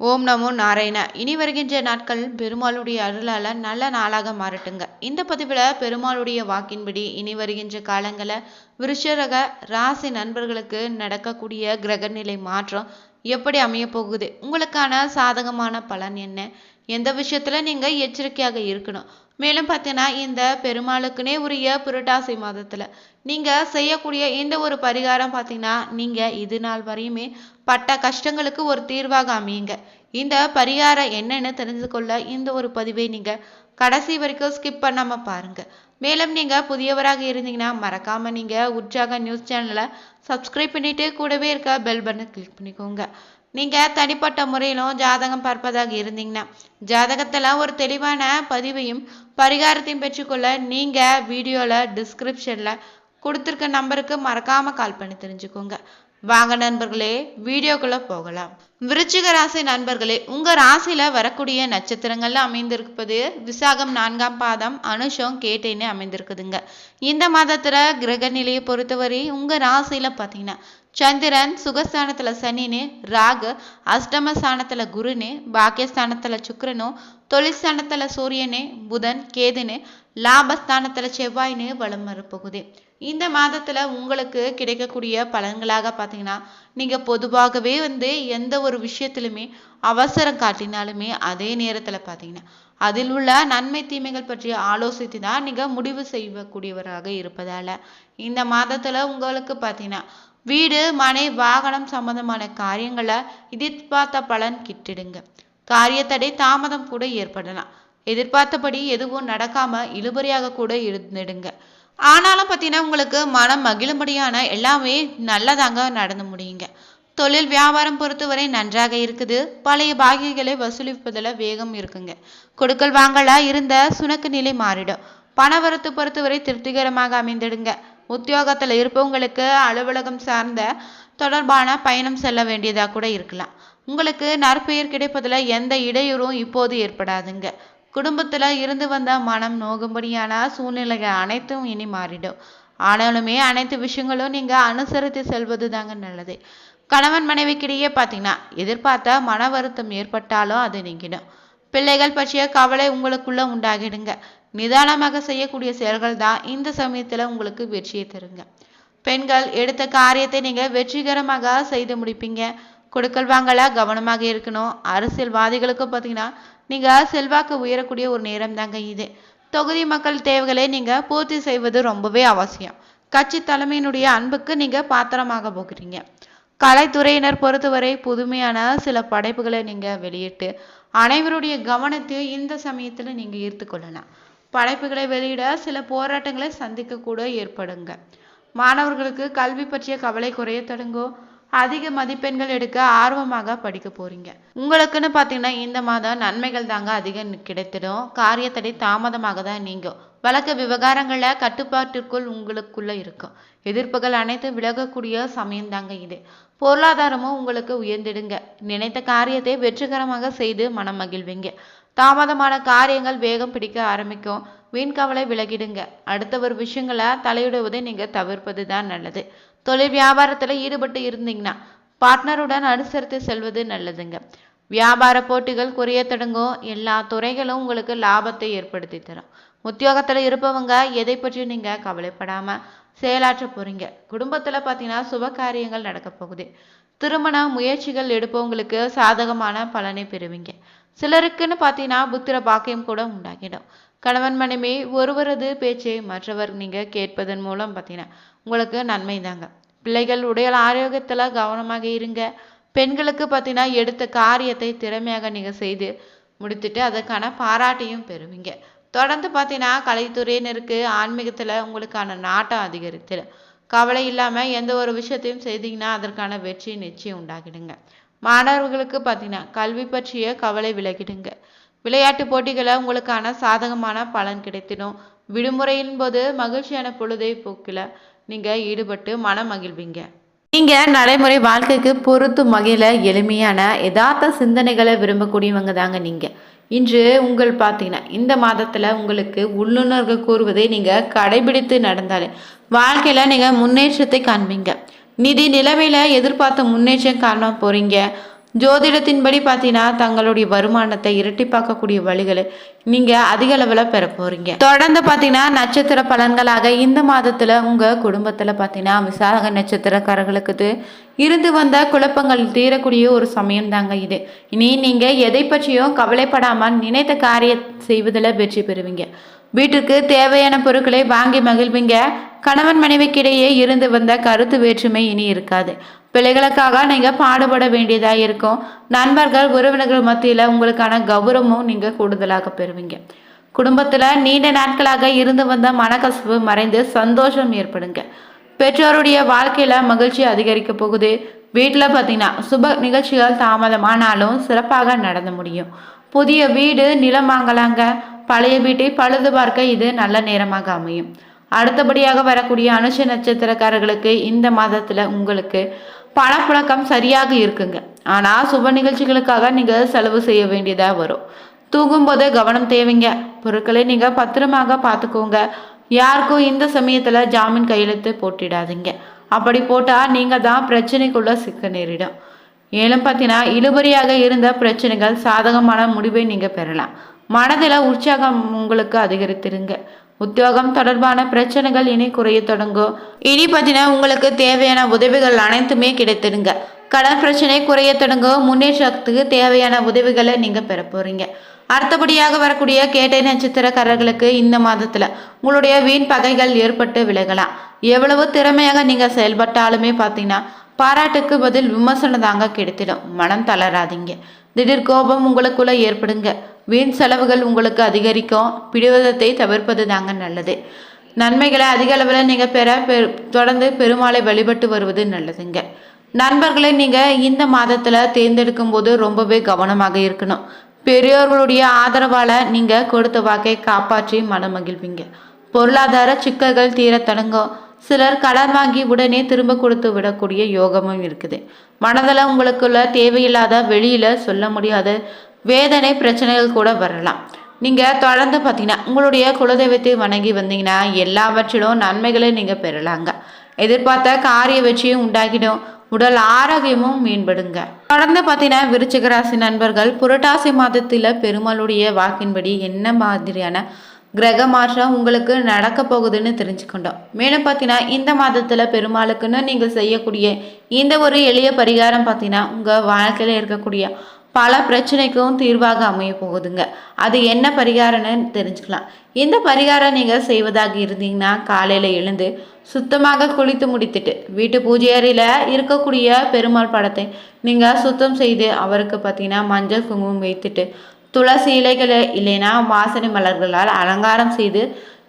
ஓம் நமோ நாராயண. இனி வருகின்ற நாட்கள் பெருமாளுடைய அருளால் நல்ல நாளாக மாறட்டுங்க. இந்த பதிவில் பெருமாளுடைய வாக்கின்படி இனி வருகின்ற காலங்களில் விருஷரக ராசி நண்பர்களுக்கு நடக்கக்கூடிய கிரகநிலை மாற்றம் எப்படி அமைய போகுது? உங்களுக்கான சாதகமான பலன் என்ன? எந்த விஷயத்தில் நீங்கள் எச்சரிக்கையாக இருக்கணும்? மேலும் பார்த்தீங்கன்னா இந்த பெருமாளுக்குனே உரிய புரட்டாசி மாதத்தில் நீங்கள் செய்யக்கூடிய இந்த ஒரு பரிகாரம் பார்த்தீங்கன்னா நீங்கள் இது நாள் வரையுமே பட்ட கஷ்டங்களுக்கு ஒரு தீர்வாக அமையுங்க. இந்த பரிகாரம் என்னன்னு தெரிஞ்சு கொள்ள இந்த ஒரு பதிவை நீங்கள் கடைசி வரைக்கும் ஸ்கிப் பண்ணாமல் பாருங்கள் மேலும் நீங்கள் புதியவராக இருந்தீங்கன்னா மறக்காமல் நீங்கள் உற்சாக நியூஸ் சேனலை சப்ஸ்கிரைப் பண்ணிவிட்டு கூடவே இருக்க பெல் பட்டனை கிளிக் பண்ணிக்கோங்க. நீங்கள் தனிப்பட்ட முறையிலும் ஜாதகம் பார்ப்பதாக இருந்தீங்கன்னா ஜாதகத்தில் ஒரு தெளிவான பதிவையும் பரிகாரத்தையும் பெற்றுக்கொள்ள நீங்கள் வீடியோவில் டிஸ்கிரிப்ஷனில் கொடுத்துருக்க நம்பருக்கு மறக்காமல் கால் பண்ணி தெரிஞ்சுக்கோங்க. வாங்க நண்பர்களே வீடியோக்குள்ளே போகலாம். விருச்சிக ராசி நண்பர்களே உங்கள் ராசியில் வரக்கூடிய நட்சத்திரங்கள்ல அமைந்திருப்பது விசாகம் நான்காம் பாதம் அனுஷம் கேட்டேன்னு அமைந்திருக்குதுங்க. இந்த மாதத்தில் கிரக நிலையை பொறுத்தவரை உங்கள் ராசியில் பார்த்தீங்கன்னா சந்திரன் சுகஸ்தானத்தில் சனின்னு ராகு அஷ்டமஸ்தானத்தில் குருன்னு பாக்கியஸ்தானத்தில் சுக்கரனும் தொழிற்ஸ்தானத்தில் சூரியனு புதன் கேதுன்னு லாபஸ்தானத்தில் செவ்வாய்னு வளம் வரப்போகுது. இந்த மாதத்தில் உங்களுக்கு கிடைக்கக்கூடிய பலன்களாக பார்த்தீங்கன்னா நீங்கள் பொதுவாகவே வந்து எந்த ஒரு விஷயத்திலுமே அவசரம் காட்டினாலுமே அதே நேரத்தில் பார்த்தீங்கன்னா அதில் உள்ள நன்மை தீமைகள் பற்றி ஆலோசித்து தான் நீங்கள் முடிவு செய்யக்கூடியவராக இருப்பதால் இந்த மாதத்தில் உங்களுக்கு பார்த்தீங்கன்னா வீடு மனை வாகனம் சம்பந்தமான காரியங்களை எதிர்பார்த்த பலன் கிட்டிடுங்க. காரியத்தடை தாமதம் கூட ஏற்படலாம். எதிர்பார்த்தபடி எதுவும் நடக்காம இழுபறியாக கூட இருந்துடுங்க. ஆனாலும் பார்த்தீங்கன்னா உங்களுக்கு மனம் மகிழும்படியான எல்லாமே நல்லதாங்க நடந்து முடியுங்க. தொழில் வியாபாரம் பொறுத்தவரை நன்றாக இருக்குது. பழைய பாகிகளை வசூலிப்பதில் வேகம் இருக்குங்க. கொடுக்கல் வாங்கலா இருந்த சுணக்கு நிலை மாறிடும். பணவரத்து பொறுத்தவரை திருப்திகரமாக அமைந்திடுங்க. உத்தியோகத்தில் இருப்பவங்களுக்கு அலுவலகம் சார்ந்த தொடர்பான பயணம் செல்ல வேண்டியதாக கூட இருக்கலாம். உங்களுக்கு நற்பெயர் கிடைப்பதில் எந்த இடையூறும் இப்போது ஏற்படாதுங்க. குடும்பத்தில் இருந்து வந்த மனம் நோகும்படியான சூழ்நிலைகள் அனைத்தும் இனி மாறிடும். ஆனாலுமே அனைத்து விஷயங்களும் நீங்கள் அனுசரித்து செல்வது தாங்க நல்லது. கணவன் மனைவிக்கிடையே பார்த்தீங்கன்னா எதிர்பார்த்த மன வருத்தம் ஏற்பட்டாலும் அது நீங்கிடும். பிள்ளைகள் பற்றிய கவலை உங்களுக்குள்ள உண்டாகிடுங்க. நிதானமாக செய்யக்கூடிய செயல்கள் தான் இந்த சமயத்தில் உங்களுக்கு வெற்றியை தருங்க. பெண்கள் எடுத்த காரியத்தை நீங்கள் வெற்றிகரமாக செய்து முடிப்பீங்க. கொடுக்கல் வாங்கல கவனமாக இருக்கணும். அரசியல்வாதிகளுக்கு பார்த்தீங்கன்னா நீங்கள் செல்வாக்கு உயரக்கூடிய ஒரு நேரம் தாங்க இது. தொகுதி மக்கள் தேவைகளை நீங்கள் பூர்த்தி செய்வது ரொம்பவே அவசியம். கட்சி தலைமையினுடைய அன்புக்கு நீங்கள் பாத்திரமாக போகிறீங்க. கலைத்துறையினர் பொறுத்தவரை புதுமையான சில படைப்புகளை நீங்கள் வெளியிட்டு அனைவருடைய கவனத்தை இந்த சமயத்தில் நீங்கள் ஈர்த்து கொள்ளலாம். படைப்புகளை வெளியிட சில போராட்டங்களை சந்திக்க கூட ஏற்படுங்க. மாணவர்களுக்கு கல்வி பற்றிய கவலை குறைய தொடங்கும். அதிக மதிப்பெண்கள் எடுக்க ஆர்வமாக படிக்க போறீங்க. உங்களுக்குன்னு பார்த்தீங்கன்னா இந்த மாதம் நன்மைகள் தாங்க அதிகம் கிடைத்திடும். காரியத்தடை தாமதமாக தான் நீங்கும். வழக்கு விவகாரங்களில் கட்டுப்பாட்டிற்குள் உங்களுக்குள்ள இருக்கும். எதிர்ப்புகள் அனைத்தும் விலகக்கூடிய சமயம் தாங்க இது. பொருளாதாரமும் உங்களுக்கு உயர்ந்திடுங்க. நினைத்த காரியத்தை வெற்றிகரமாக செய்து மனம் மகிழ்வீங்க. தாமதமான காரியங்கள் வேகம் பிடிக்க ஆரம்பிக்கும். வீண் கவலை விலகிடுங்க. ஒரு விஷயங்களை தலையிடுவதை நீங்கள் தவிர்ப்பது தான் நல்லது. தொழில் வியாபாரத்தில் ஈடுபட்டு இருந்தீங்கன்னா பார்ட்னருடன் அனுசரித்து செல்வது நல்லதுங்க. வியாபார போட்டிகள் குறைய தொடங்கும். எல்லா துறைகளும் உங்களுக்கு லாபத்தை ஏற்படுத்தி தரும். உத்தியோகத்தில் இருப்பவங்க எதை பற்றியும் நீங்கள் கவலைப்படாமல் செயலாற்ற போறீங்க. குடும்பத்தில் பார்த்தீங்கன்னா சுப காரியங்கள் நடக்க போகுது. திருமண முயற்சிகள் எடுப்பவங்களுக்கு சாதகமான பலனை பெறுவீங்க. சிலருக்குன்னு பார்த்தீங்கன்னா புத்திர பாக்கியம் கூட உண்டாகிடும். கணவன் மனைவி ஒருவரது பேச்சை மற்றவர் நீங்கள் கேட்பதன் மூலம் பார்த்தீங்கன்னா உங்களுக்கு நன்மை தாங்க. பிள்ளைகள் உடல் ஆரோக்கியத்தில் கவனமாக இருங்க. பெண்களுக்கு பார்த்தீங்கன்னா எடுத்த காரியத்தை திறமையாக நீங்கள் செய்து முடித்துட்டு அதற்கான பாராட்டையும் பெறுவீங்க. தொடர்ந்து பார்த்தீங்கன்னா கலைத்துறையினருக்கு ஆன்மீகத்தில் உங்களுக்கான நாட்டம் அதிகரித்து கவலை இல்லாமல் எந்த ஒரு விஷயத்தையும் செய்தீங்கன்னா அதற்கான வெற்றி நிச்சயம் உண்டாகிடுங்க. மாணவர்களுக்கு பார்த்தீங்கன்னா கல்வி பற்றிய கவலை விலகிடுங்க. விளையாட்டு போட்டிகளை உங்களுக்கான சாதகமான பலன் கிடைத்திடும். விடுமுறையின் போது மகிழ்ச்சியான பொழுதை போக்கில் நீங்கள் ஈடுபட்டு மனம் மகிழ்வீங்க. நீங்கள் நடைமுறை வாழ்க்கைக்கு பொறுத்து மகிழ எளிமையான யதார்த்த சிந்தனைகளை விரும்பக்கூடியவங்க தாங்க நீங்கள் இன்று உங்கள் பார்த்தீங்கன்னா இந்த மாதத்தில் உங்களுக்கு உள்ளுணர்வு கூறுவதை நீங்கள் கடைபிடித்து நடந்தாலே வாழ்க்கையில் நீங்கள் முன்னேற்றத்தை காண்பீங்க. நிதி நிலைமையில் எதிர்பார்த்த முன்னேற்றம் காண போகிறீங்க ஜோதிடத்தின்படி பார்த்தீங்கன்னா தங்களுடைய வருமானத்தை இரட்டிப்பாக்கக்கூடிய வழிகளை நீங்கள் அதிக அளவில் பெற போகிறீங்க தொடர்ந்து பார்த்தீங்கன்னா நட்சத்திர பலன்களாக இந்த மாதத்தில் உங்கள் குடும்பத்தில் பார்த்தீங்கன்னா விசாக நட்சத்திரக்காரர்களுக்கு இருந்து வந்த குழப்பங்கள் தீரக்கூடிய ஒரு சமயம் தாங்க இது. இனி நீங்கள் எதை பற்றியும் கவலைப்படாமல் நினைத்த காரியம் செய்வதில் வெற்றி பெறுவீங்க. வீட்டுக்கு தேவையான பொருட்களை வாங்கி மகிழ்வீங்க. கணவன் மனைவிக்கிடையே இருந்து வந்த கருத்து வேற்றுமை இனி இருக்காது. பிள்ளைகளுக்காக நீங்கள் பாடுபட வேண்டியதாக இருக்கும். நண்பர்கள் உறவினர்கள் மத்தியில் உங்களுக்கான கௌரவமும் நீங்கள் கூடுதலாக பெறுவீங்க. குடும்பத்தில் நீண்ட நாட்களாக இருந்து வந்த மனக்கசப்பு மறைந்து சந்தோஷம் ஏற்படுங்க. பெற்றோருடைய வாழ்க்கையில் மகிழ்ச்சி அதிகரிக்க போகுது. வீட்டில் பார்த்தீங்கன்னா சுப நிகழ்ச்சிகள் தாமதமானாலும் சிறப்பாக நடந்து முடியும். புதிய வீடு நிலம் வாங்கலாங்க. பழைய வீட்டை பழுது பார்க்க இது நல்ல நேரமாக அமையும். அடுத்தபடியாக வரக்கூடிய அனுஷ நட்சத்திரக்காரர்களுக்கு இந்த மாதத்தில் உங்களுக்கு பணப்புழக்கம் சரியாக இருக்குங்க. ஆனால் சுப நிகழ்ச்சிகளுக்காக நீங்கள் செலவு செய்ய வேண்டியதாக வரும். தூங்கும்போது கவனம் தேவைங்க. பொருட்களை நீங்கள் பத்திரமாக பார்த்துக்கோங்க. யாருக்கும் இந்த சமயத்தில் ஜாமீன் கையெழுத்து போட்டிடாதீங்க. அப்படி போட்டால் நீங்கள் தான் பிரச்சனைக்குள்ளே சிக்க நேரிடும். ஏலும் பார்த்தீங்கன்னா இழுபறியாக இருந்த பிரச்சனைகள் சாதகமான முடிவை நீங்கள் பெறலாம். மனதில் உற்சாகம் உங்களுக்கு அதிகரித்திருங்க. உத்தியோகம் தொடர்பான பிரச்சனைகள் இனி குறைய தொடங்கும் இனி பார்த்தீங்கன்னா உங்களுக்கு தேவையான உதவிகள் அனைத்துமே கிடைத்திருங்க கடன் பிரச்சனை குறைய தொடங்கும் முன்னேற்றத்துக்கு தேவையான உதவிகளை நீங்கள் பெற போகிறீங்க அடுத்தபடியாக வரக்கூடிய கேட்டை நட்சத்திரக்காரர்களுக்கு இந்த மாதத்தில் உங்களுடைய வீண் பகைகள் ஏற்பட்டு விலகலாம். எவ்வளவு திறமையாக நீங்கள் செயல்பட்டாலுமே பார்த்தீங்கன்னா பாராட்டுக்கு பதில் விமர்சனம் தாங்க கிடைத்திடும். மனம் தளராதீங்க. திடீர் கோபம் உங்களுக்குள்ளே ஏற்படுங்க. வீண் செலவுகள் உங்களுக்கு அதிகரிக்கும். பிடிவதத்தை தவிர்ப்பது தாங்க நல்லது. நன்மைகளை அதிக அளவில் நீங்கள் பெற பெரு தொடர்ந்து பெருமாளை வழிபட்டு வருவது நல்லதுங்க. நண்பர்களை நீங்கள் இந்த மாதத்தில் தேர்ந்தெடுக்கும் போது ரொம்பவே கவனமாக இருக்கணும். பெரியோர்களுடைய ஆதரவால் நீங்கள் கொடுத்த வாக்கை காப்பாற்றி மனம் மகிழ்வீங்க பொருளாதார சிக்கல்கள் தீர தொடங்கும். சிலர் கடன் வாங்கி உடனே திரும்ப கொடுத்து விடக்கூடிய யோகமும் இருக்குது. மனதில் உங்களுக்குள்ள தேவையில்லாத வெளியில் சொல்ல முடியாத வேதனை பிரச்சனைகள் கூட வரலாம். நீங்கள் தொடர்ந்து பார்த்தீங்கன்னா உங்களுடைய குலதெய்வத்தை வணங்கி வந்தீங்கன்னா எல்லாவற்றிலும் நன்மைகளை நீங்கள் பெறலாங்க. எதிர்பார்த்த காரிய வெற்றியும் உண்டாகிடும். உடல் ஆரோக்கியமும் மேம்படுங்க. தொடர்ந்து பார்த்தீங்கன்னா விருச்சிகராசி நண்பர்கள் புரட்டாசி மாதத்தில் பெருமாளுடைய வாக்கின்படி என்ன மாதிரியான கிரக மாற்றம் உங்களுக்கு நடக்க போகுதுன்னு தெரிஞ்சுக்கொண்டோம். மேலும் பார்த்தீங்கன்னா இந்த மாதத்தில் பெருமாளுக்குன்னு நீங்கள் செய்யக்கூடிய இந்த ஒரு எளிய பரிகாரம் பார்த்தீங்கன்னா உங்கள் வாழ்க்கையில் இருக்கக்கூடிய பல பிரச்சனைக்கும் தீர்வாக அமைய போகுதுங்க. அது என்ன பரிகாரம்னு தெரிஞ்சுக்கலாம். இந்த பரிகாரம் நீங்கள் செய்வதாக இருந்தீங்கன்னா காலையில் எழுந்து சுத்தமாக குளித்து முடித்துட்டு வீட்டு பூஜை அறையில் இருக்கக்கூடிய பெருமாள் படத்தை நீங்கள் சுத்தம் செய்து அவருக்கு பார்த்தீங்கன்னா மஞ்சள் குங்குமம் வைத்துட்டு துளசி இலைகள் இல்லைன்னா வாசனை மலர்களால் அலங்காரம் செய்து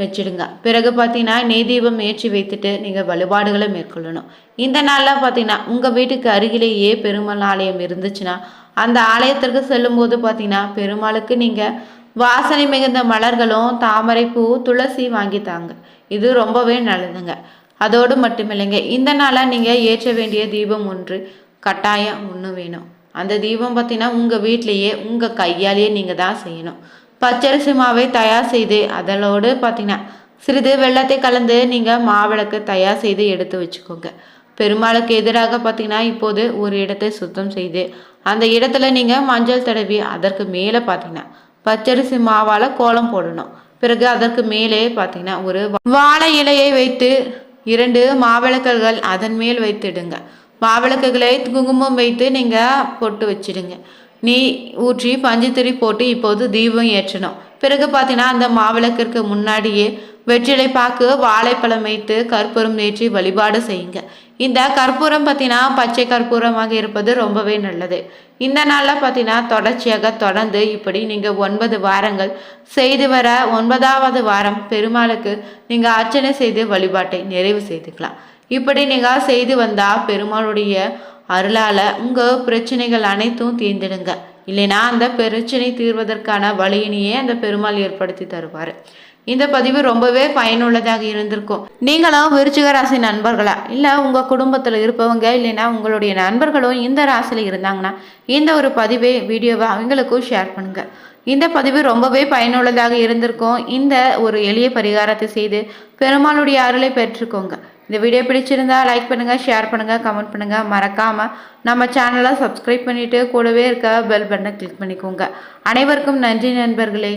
வச்சுடுங்க. பிறகு பார்த்தீங்கன்னா நெய் தீபம் ஏற்றி வைத்துட்டு நீங்கள் வழிபாடுகளை மேற்கொள்ளணும். இந்த நாளில் பார்த்தீங்கன்னா உங்கள் வீட்டுக்கு அருகிலேயே பெருமாள் ஆலயம் இருந்துச்சுன்னா அந்த ஆலயத்திற்கு செல்லும்போது பார்த்தீங்கன்னா பெருமாளுக்கு நீங்கள் வாசனை மிகுந்த மலர்களும் தாமரை பூ துளசி வாங்கித்தாங்க இது ரொம்பவே நல்லதுங்க. அதோடு மட்டுமில்லைங்க இந்த நாளாக நீங்கள் ஏற்ற வேண்டிய தீபம் ஒன்று கட்டாயம் ஒன்று வேணும். அந்த தீபம் பார்த்தீங்கன்னா உங்கள் வீட்லேயே உங்கள் கையாலேயே நீங்கள் தான் செய்யணும். பச்சரிசி மாவை தயார் செய்து அதனோடு பார்த்தீங்கன்னா சிறிது வெள்ளத்தை கலந்து நீங்கள் மாவிளக்கு தயார் செய்து எடுத்து வச்சுக்கோங்க. பெருமாளுக்கு எதிராக பார்த்தீங்கன்னா இப்போது ஒரு இடத்தை சுத்தம் செய்து அந்த இடத்துல நீங்கள் மஞ்சள் தடவி அதற்கு மேலே பார்த்தீங்கன்னா பச்சரிசி மாவால் கோலம் போடணும். பிறகு அதற்கு மேலே பார்த்தீங்கன்னா ஒரு வாழை இலையை வைத்து இரண்டு மாவிளக்குகள் அதன் மேல் வைத்திடுங்க. மாவிளக்குகளை குங்குமம் வைத்து நீங்கள் பொட்டு வச்சிடுங்க. நீ ஊற்றி பஞ்சுத்திரி போட்டு இப்போது தீபம் ஏற்றணும். பிறகு பார்த்தீங்கன்னா அந்த மாவிளக்கிற்கு முன்னாடியே வெற்றிலை பாக்கு வாழைப்பழம் வைத்து கற்பூரம் ஏற்றி வழிபாடு செய்யுங்க. இந்த கற்பூரம் பார்த்தீங்கன்னா பச்சை கற்பூரமாக இருப்பது ரொம்பவே நல்லது. இந்த நாளில் பார்த்தீங்கன்னா தொடர்ச்சியாக தொடர்ந்து இப்படி நீங்கள் ஒன்பது வாரங்கள் செய்து வர ஒன்பதாவது வாரம் பெருமாளுக்கு நீங்கள் அர்ச்சனை செய்து வழிபாட்டை நிறைவு செய்துக்கலாம். இப்படி நீங்கள் செய்து வந்தால் பெருமாளுடைய அருளால் உங்கள் பிரச்சனைகள் அனைத்தும் தீர்ந்திடுங்க. இல்லைனா அந்த பிரச்சனை தீர்வதற்கான வழியினையே அந்த பெருமாள் ஏற்படுத்தி தருவார். இந்த பதிவு ரொம்பவே பயனுள்ளதாக இருந்திருக்கும். நீங்களும் விருச்சிக ராசி நண்பர்களா? இல்லை உங்கள் குடும்பத்தில் இருப்பவங்க இல்லைன்னா உங்களுடைய நண்பர்களும் இந்த ராசியில் இருந்தாங்கன்னா இந்த ஒரு பதிவை வீடியோவை அவங்களுக்கும் ஷேர் பண்ணுங்கள் இந்த பதிவு ரொம்பவே பயனுள்ளதாக இருந்திருக்கும். இந்த ஒரு எளிய பரிகாரத்தை செய்து பெருமாளுடைய அருளை பெற்றுக்கோங்க. இந்த வீடியோ பிடிச்சிருந்தா லைக் பண்ணுங்கள் ஷேர் பண்ணுங்கள் கமெண்ட் பண்ணுங்கள் மறக்காமல் நம்ம சேனலை சப்ஸ்கிரைப் பண்ணிவிட்டு கூடவே இருக்க பெல் பட்டனை கிளிக் பண்ணிக்கோங்க. அனைவருக்கும் நன்றி நண்பர்களே.